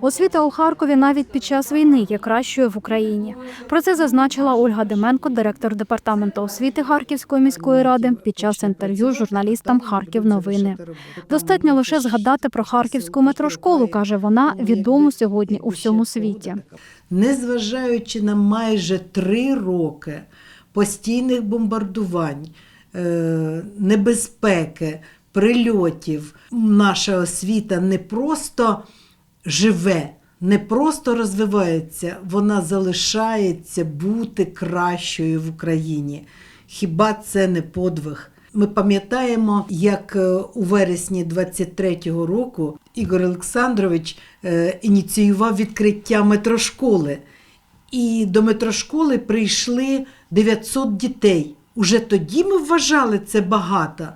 Освіта у Харкові навіть під час війни є кращою в Україні. Про це зазначила Ольга Деменко, директор департаменту освіти Харківської міської ради, під час інтерв'ю з журналістам Харків новини. Достатньо лише згадати про харківську метрошколу, каже вона, відому сьогодні у всьому світі. Незважаючи на майже три роки постійних бомбардувань, е, небезпеки, прильотів, наша освіта не просто живе, не просто розвивається, вона залишається бути кращою в Україні. Хіба це не подвиг? Ми пам'ятаємо, як е, у вересні 23-го року Ігор Олександрович е, ініціював відкриття метрошколи. І до метрошколи прийшли 900 дітей. Уже тоді ми вважали це багато.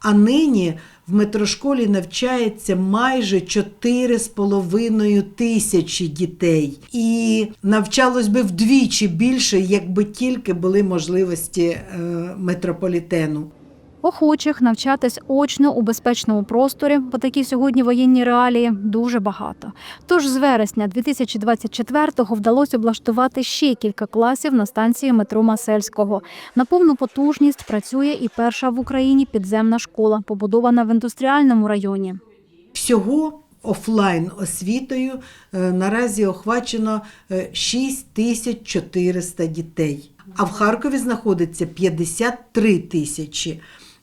А нині в метрошколі навчається майже 4,5 тисячі дітей. І навчалось би вдвічі більше, якби тільки були можливості е, метрополітену. Охочих навчатись очно у безпечному просторі, бо такі сьогодні воєнні реалії дуже багато. Тож з вересня 2024-го вдалося облаштувати ще кілька класів на станції метро Масельського. На повну потужність працює і перша в Україні підземна школа, побудована в індустріальному районі. Всього офлайн освітою е, наразі охвачено е, 6400 дітей. А в Харкові знаходиться 53 тисячі.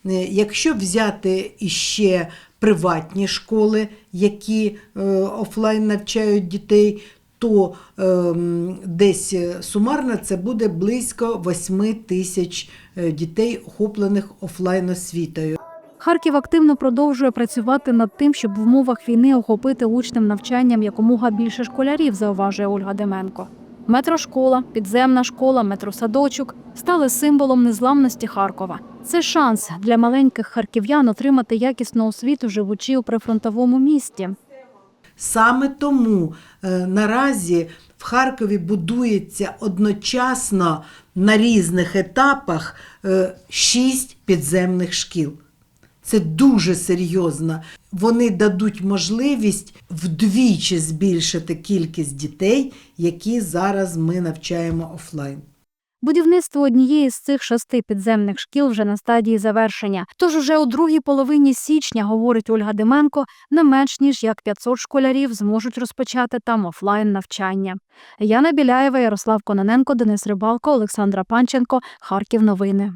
Е, Якщо взяти іще приватні школи, які е, офлайн навчають дітей, то ем, десь сумарно це буде близько 8 тисяч е, дітей, охоплених офлайн освітою. Харків активно продовжує працювати над тим, щоб в умовах війни охопити учнем навчанням якомога більше школярів, зауважує Ольга Деменко. Метрошкола, підземна школа, метросадочок стали символом незламності Харкова. Це шанс для маленьких харків'ян отримати якісну освіту, живучи у прифронтовому місті. Саме тому е, наразі в Харкові будується одночасно на різних етапах е, шість підземних шкіл. Це дуже серйозно. Вони дадуть можливість вдвічі збільшити кількість дітей, які зараз ми навчаємо офлайн. Будівництво однієї з цих шести підземних шкіл вже на стадії завершення. Тож уже у другій половині січня, говорить Ольга Деменко, не менш ніж як 500 школярів зможуть розпочати там офлайн навчання. Яна Біляєва, Ярослав Кононенко, Денис Рибалко, Олександра Панченко, Харків. Новини.